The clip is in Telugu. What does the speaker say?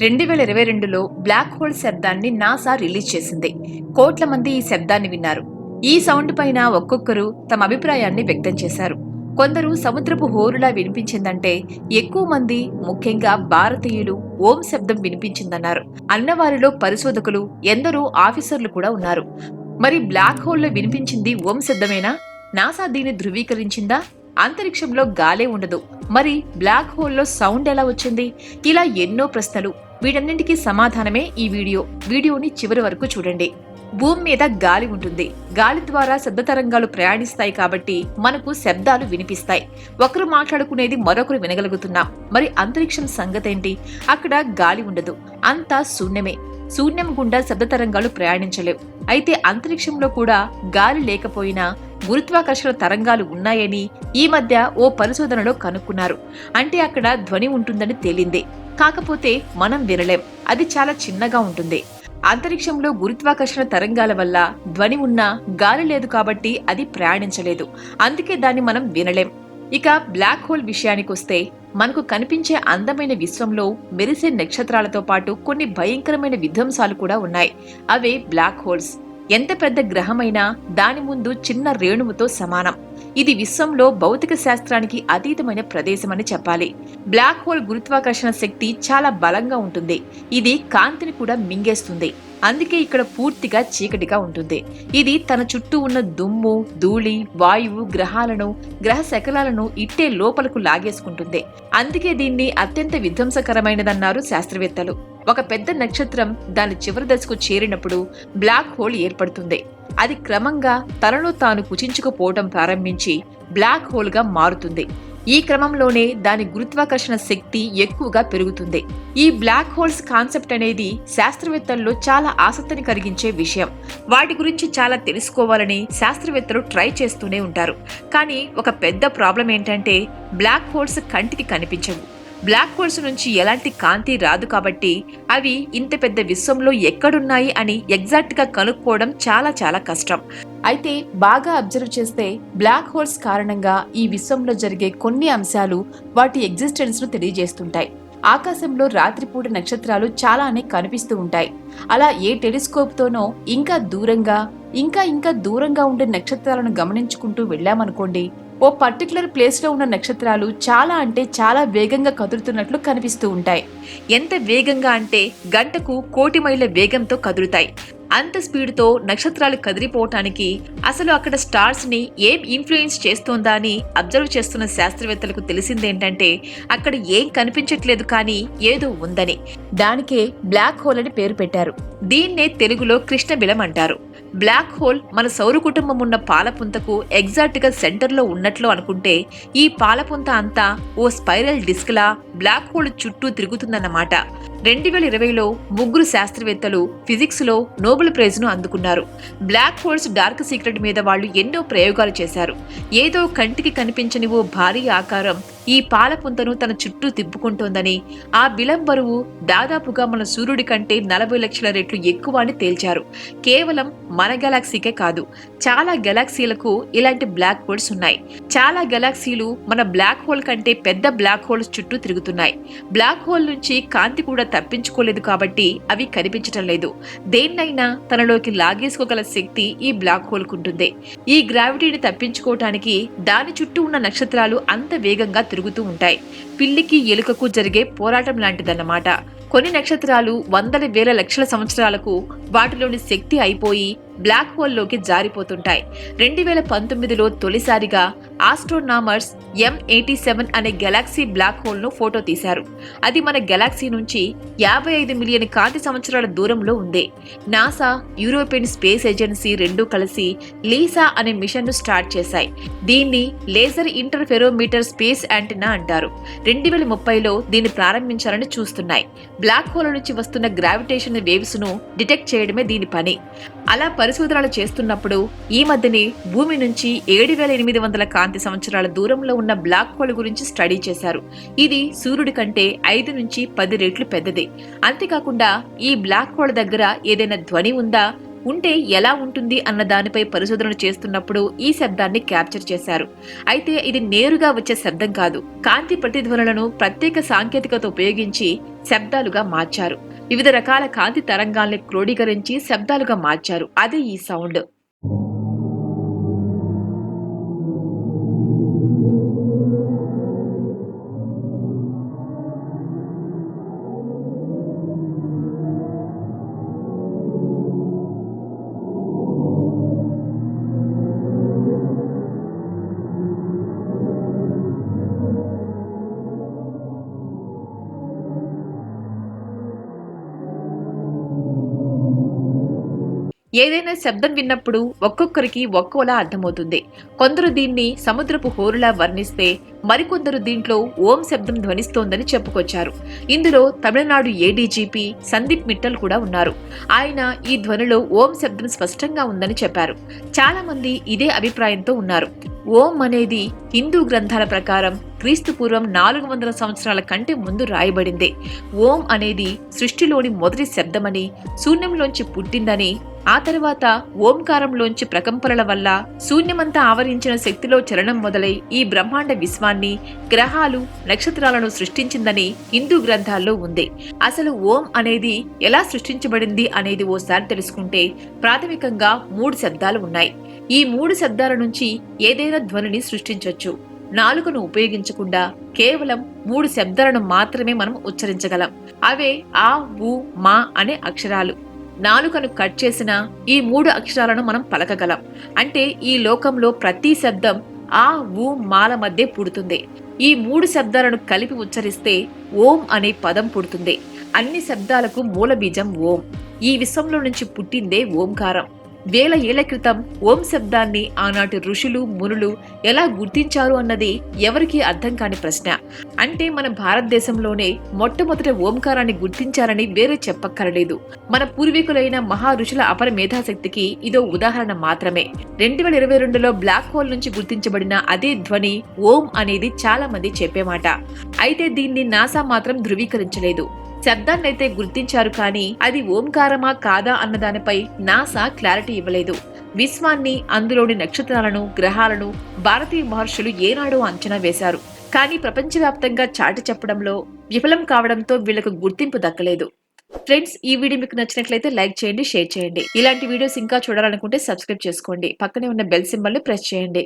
రెండు వేల ఇరవై రెండులో బ్లాక్ హోల్ శబ్దాన్ని నాసా రిలీజ్ చేసింది. కోట్ల మంది ఈ శబ్దాన్ని విన్నారు. ఈ సౌండ్ పైన ఒక్కొక్కరు తమ అభిప్రాయాన్ని వ్యక్తం చేశారు. కొందరు సముద్రపు హోరులా వినిపించిందంటే ఎక్కువ మంది ముఖ్యంగా భారతీయులు ఓం శబ్దం వినిపించిందన్నారు. అన్నవారిలో పరిశోధకులు ఎందరో ఆఫీసర్లు కూడా ఉన్నారు. మరి బ్లాక్ హోల్లో వినిపించింది ఓం శబ్దమేనా? నాసా దీన్ని ధృవీకరించిందా? అంతరిక్షంలో గాలే ఉండదు. మరి బ్లాక్ హోల్లో సౌండ్ ఎలా వచ్చింది? ఇలా ఎన్నో ప్రశ్నలు వీటన్నింటికీ సమాధానమే ఈ వీడియో. వీడియోని చివరి వరకు చూడండి. భూమి మీద గాలి ఉంటుంది. గాలి ద్వారా శబ్ద తరంగాలు ప్రయాణిస్తాయి కాబట్టి మనకు శబ్దాలు వినిపిస్తాయి. ఒకరు మాట్లాడుకునేది మరొకరు వినగలుగుతున్నాం. మరి అంతరిక్షం సంగతేంటి? అక్కడ గాలి ఉండదు. అంతా శూన్యమే. శూన్యం గుండా శబ్ద తరంగాలు ప్రయాణించలేవు. అయితే అంతరిక్షంలో కూడా గాలి లేకపోయినా గురుత్వాకర్షణ తరంగాలు ఉన్నాయని ఈ మధ్య ఓ పరిశోధనలో కనుక్కున్నారు. అంటే అక్కడ ధ్వని ఉంటుందని తేలిందే. కాకపోతే మనం వినలేం. అది చాలా చిన్నగా ఉంటుంది. అంతరిక్షంలో గురుత్వాకర్షణ తరంగాల వల్ల ధ్వని ఉన్నా గాలి లేదు కాబట్టి అది ప్రయాణించలేదు. అందుకే దాన్ని మనం వినలేం. ఇక బ్లాక్ హోల్ విషయానికొస్తే మనకు కనిపించే అందమైన విశ్వంలో మెరిసే నక్షత్రాలతో పాటు కొన్ని భయంకరమైన విధ్వంసాలు కూడా ఉన్నాయి. అవే బ్లాక్ హోల్స్ ఎంత పెద్ద గ్రహమైనా దాని ముందు చిన్న రేణువుతో సమానం. ఇది విశ్వంలో భౌతిక శాస్త్రానికి అతీతమైన ప్రదేశమని చెప్పాలి. బ్లాక్ హోల్ గురుత్వాకర్షణ శక్తి చాలా బలంగా ఉంటుంది. ఇది కాంతిని కూడా మింగేస్తుంది. అందుకే ఇక్కడ పూర్తిగా చీకటిగా ఉంటుంది. ఇది తన చుట్టూ ఉన్న దుమ్ము ధూళి వాయువు గ్రహాలను గ్రహ శకలాలను ఇట్టే లోపలకు లాగేసుకుంటుంది. అందుకే దీన్ని అత్యంత విధ్వంసకరమైనదన్నారు శాస్త్రవేత్తలు. ఒక పెద్ద నక్షత్రం దాని చివరి దశకు చేరినప్పుడు బ్లాక్ హోల్ ఏర్పడుతుంది. అది క్రమంగా తనను తాను కుచించుకుపోవటం ప్రారంభించి బ్లాక్ హోల్గా మారుతుంది. ఈ క్రమంలోనే దాని గురుత్వాకర్షణ శక్తి ఎక్కువగా పెరుగుతుంది. ఈ బ్లాక్ హోల్స్ కాన్సెప్ట్ అనేది శాస్త్రవేత్తల్లో చాలా ఆసక్తిని కలిగించే విషయం. వాటి గురించి చాలా తెలుసుకోవాలని శాస్త్రవేత్తలు ట్రై చేస్తూనే ఉంటారు. కానీ ఒక పెద్ద ప్రాబ్లం ఏంటంటే బ్లాక్ హోల్స్ కంటికి కనిపించవు. బ్లాక్ హోల్స్ నుంచి ఎలాంటి కాంతి రాదు కాబట్టి అవి ఇంత పెద్ద విశ్వంలో ఎక్కడున్నాయి అని ఎగ్జాక్ట్గా కనుక్కోవడం చాలా చాలా కష్టం. అయితే బాగా అబ్జర్వ్ చేస్తే బ్లాక్ హోల్స్ కారణంగా ఈ విశ్వంలో జరిగే కొన్ని అంశాలు వాటి ఎగ్జిస్టెన్స్ను తెలియజేస్తుంటాయి. ఆకాశంలో రాత్రిపూట నక్షత్రాలు చాలానే కనిపిస్తూ ఉంటాయి. అలా ఏ టెలిస్కోప్ తోనో ఇంకా దూరంగా ఇంకా ఇంకా దూరంగా ఉండే నక్షత్రాలను గమనించుకుంటూ వెళ్ళామనుకోండి ఓ పర్టికులర్ ప్లేస్లో ఉన్న నక్షత్రాలు చాలా అంటే చాలా వేగంగా కదులుతున్నట్లు కనిపిస్తూ ఉంటాయి. ఎంత వేగంగా అంటే గంటకు కోటి మైళ్ళ వేగంతో కదులుతాయి. అంత స్పీడ్తో నక్షత్రాలు కదిలిపోవటానికి అసలు అక్కడ స్టార్స్ని ఏం ఇన్ఫ్లుయెన్స్ చేస్తోందా అని అబ్జర్వ్ చేస్తున్న శాస్త్రవేత్తలకు తెలిసిందేంటంటే అక్కడ ఏం కనిపించట్లేదు కానీ ఏదో ఉందని. దానికే బ్లాక్ హోల్ అని పేరు పెట్టారు. దీన్నే తెలుగులో కృష్ణబిలం అంటారు. బ్లాక్ హోల్ మన సౌర కుటుంబం ఉన్న పాలపుంతకు ఎగ్జాక్ట్గా సెంటర్లో ఉన్నట్లు అనుకుంటే ఈ పాలపుంత అంతా ఓ స్పైరల్ డిస్క్లా బ్లాక్ హోల్ చుట్టూ తిరుగుతుందన్నమాట. రెండు వేల ఇరవైలో ముగ్గురు శాస్త్రవేత్తలు ఫిజిక్స్లో నోబెల్ ప్రైజ్ను అందుకున్నారు. బ్లాక్ హోల్స్ డార్క్ సీక్రెట్ మీద వాళ్ళు ఎన్నో ప్రయోగాలు చేశారు. ఏదో కంటికి కనిపించని ఓ భారీ ఆకారం ఈ పాలపుంతను తన చుట్టూ తిప్పుకుంటోందని ఆ బిలం బరువు దాదాపుగా మన సూర్యుడి కంటే నలభై లక్షల రెట్లు ఎక్కువ అని తేల్చారు. కేవలం మన గెలాక్సీకే కాదు చాలా గెలాక్సీలకు ఇలాంటి బ్లాక్ హోల్స్ ఉన్నాయి. చాలా గెలాక్సీలు మన బ్లాక్ హోల్ కంటే పెద్ద బ్లాక్ హోల్స్ చుట్టూ తిరుగుతున్నాయి. బ్లాక్ హోల్ నుంచి కాంతి కూడా తప్పించుకోలేదు కాబట్టి అవి కనిపించటం లేదు. దేన్నైనా తనలోకి లాగేసుకోగల శక్తి ఈ బ్లాక్ హోల్ కుంటుంది ఈ గ్రావిటీని తప్పించుకోవటానికి దాని చుట్టూ ఉన్న నక్షత్రాలు అంత వేగంగా తిరుగుతూ ఉంటాయి. పిల్లికి ఎలుకకు జరిగే పోరాటం లాంటిదన్నమాట. కొన్ని నక్షత్రాలు వందల వేల లక్షల సంవత్సరాలకు వాటిలోని శక్తి అయిపోయి బ్లాక్ హోల్లోకి జారిపోతుంటాయి. రెండు వేల పంతొమ్మిదిలో తొలిసారిగా ఆస్ట్రోనామర్స్ ఎం ఎయిటీ సెవెన్ అనే గెలాక్సీ బ్లాక్ హోల్ను ఫోటో తీశారు. అది మన గెలాక్సీ నుంచి యాభై ఐదు మిలియన్ కాంతి సంవత్సరాల దూరంలో ఉంది. నాసా యూరోపియన్ స్పేస్ ఏజెన్సీ రెండూ కలిసి లీసా అనే మిషన్ను స్టార్ట్ చేశాయి. దీన్ని లేజర్ ఇంటర్ఫెరోమీటర్ స్పేస్ యాంటినా అంటారు. రెండు వేల ముప్పైలో దీన్ని ప్రారంభించాలని చూస్తున్నాయి. బ్లాక్ హోల్ నుంచి వస్తున్న గ్రావిటేషన్ వేవ్స్ను డిటెక్ట్ చేయడమే దీని పని. అలా పరిశోధనలు చేస్తున్నప్పుడు ఈ మధ్యనే భూమి నుంచి ఏడు వేల ఎనిమిది వందల కాంతి సంవత్సరాల దూరంలో ఉన్న బ్లాక్ హోల్ గురించి స్టడీ చేశారు. ఇది సూర్యుడి కంటే ఐదు నుంచి పది రెట్లు పెద్దదే. అంతేకాకుండా ఈ బ్లాక్ హోల్ దగ్గర ఏదైనా ధ్వని ఉందా? ఉంటే ఎలా ఉంటుంది అన్న దానిపై పరిశోధనలు చేస్తున్నప్పుడు ఈ శబ్దాన్ని క్యాప్చర్ చేశారు. అయితే ఇది నేరుగా వచ్చే శబ్దం కాదు. కాంతి ప్రతిధ్వనులను ప్రత్యేక సాంకేతికత ఉపయోగించి శబ్దాలుగా మార్చారు. వివిధ రకాల కాంతి తరంగాల్ని క్రోడీకరించి శబ్దాలుగా మార్చారు. అదే ఈ సౌండ్. ఏదైనా శబ్దం విన్నప్పుడు ఒక్కొక్కరికి ఒక్కోలా అర్థమవుతుంది. కొందరు దీన్ని సముద్రపు హోరులా వర్ణిస్తే మరికొందరు దీంట్లో ఓం శబ్దం ధ్వనిస్తోందని చెప్పుకొచ్చారు. ఇందులో తమిళనాడు ఏడీజీపీ సందీప్ మిట్టల్ కూడా ఉన్నారు. ఆయన ఈ ధ్వనిలో ఓం శబ్దం స్పష్టంగా ఉందని చెప్పారు. చాలా మంది ఇదే అభిప్రాయంతో ఉన్నారు. ఓం అనేది హిందూ గ్రంథాల ప్రకారం క్రీస్తు పూర్వం నాలుగు వందల సంవత్సరాల కంటే ముందు రాయబడింది. ఓం అనేది సృష్టిలోని మొదటి శబ్దమని శూన్యంలోంచి పుట్టిందని ఆ తర్వాత ఓంకారంలోంచి ప్రకంపనల వల్ల శూన్యమంతా ఆవరించిన శక్తిలో చలనం మొదలై ఈ బ్రహ్మాండ విశ్వాన్ని గ్రహాలు నక్షత్రాలను సృష్టించిందని హిందూ గ్రంథాల్లో ఉంది. అసలు ఓం అనేది ఎలా సృష్టించబడింది అనేది ఓసారి తెలుసుకుంటే ప్రాథమికంగా మూడు శబ్దాలు ఉన్నాయి. ఈ మూడు శబ్దాల నుంచి ఏదైనా ధ్వనిని సృష్టించవచ్చు నాలుకను ఉపయోగించకుండా కేవలం మూడు శబ్దాలను మాత్రమే మనం ఉచ్చరించగలం. అవే ఆ ఊ మా అనే అక్షరాలు. నాలుకను కట్ చేసిన ఈ మూడు అక్షరాలను మనం పలకగలం. అంటే ఈ లోకంలో ప్రతి శబ్దం ఆ ఊ మాల మధ్య పుడుతుంది. ఈ మూడు శబ్దాలను కలిపి ఉచ్చరిస్తే ఓం అనే పదం పుడుతుంది. అన్ని శబ్దాలకు మూల బీజం ఓం. ఈ విశ్వంలో నుంచి పుట్టిందే ఓంకారం. వేల ఏళ్ళ క్రితం ఓం శబ్దాన్ని ఆనాటి ఋషులు మునులు ఎలా గుర్తించారు అన్నది ఎవరికీ అర్థం కాని ప్రశ్న. అంటే మన భారతదేశంలోనే మొట్టమొదటి ఓంకారాన్ని గుర్తించారని వేరే చెప్పక్కరలేదు. మన పూర్వీకులైన మహా ఋషుల అపర మేధాశక్తికి ఇదో ఉదాహరణ మాత్రమే. రెండు వేల ఇరవై రెండులో బ్లాక్ హోల్ నుంచి గుర్తించబడిన అదే ధ్వని ఓం అనేది చాలా మంది చెప్పే మాట అయితే దీన్ని నాసా మాత్రం ధృవీకరించలేదు. శబ్దాన్నైతే గుర్తించారు కానీ అది ఓంకారమా కాదా అన్నదానిపై నాసా క్లారిటీ ఇవ్వలేదు. విశ్వాన్ని అందులోని నక్షత్రాలను గ్రహాలను భారతీయ మహర్షులు ఏనాడో అంచనా వేశారు. కానీ ప్రపంచవ్యాప్తంగా చాటి చెప్పడంలో విఫలం కావడంతో వీళ్ళకు గుర్తింపు దక్కలేదు. ఫ్రెండ్స్ ఈ వీడియో మీకు నచ్చినట్లయితే లైక్ చేయండి షేర్ చేయండి. ఇలాంటి వీడియోస్ ఇంకా చూడాలనుకుంటే సబ్స్క్రైబ్ చేసుకోండి. పక్కనే ఉన్న బెల్ సింబల్ ప్రెస్ చేయండి.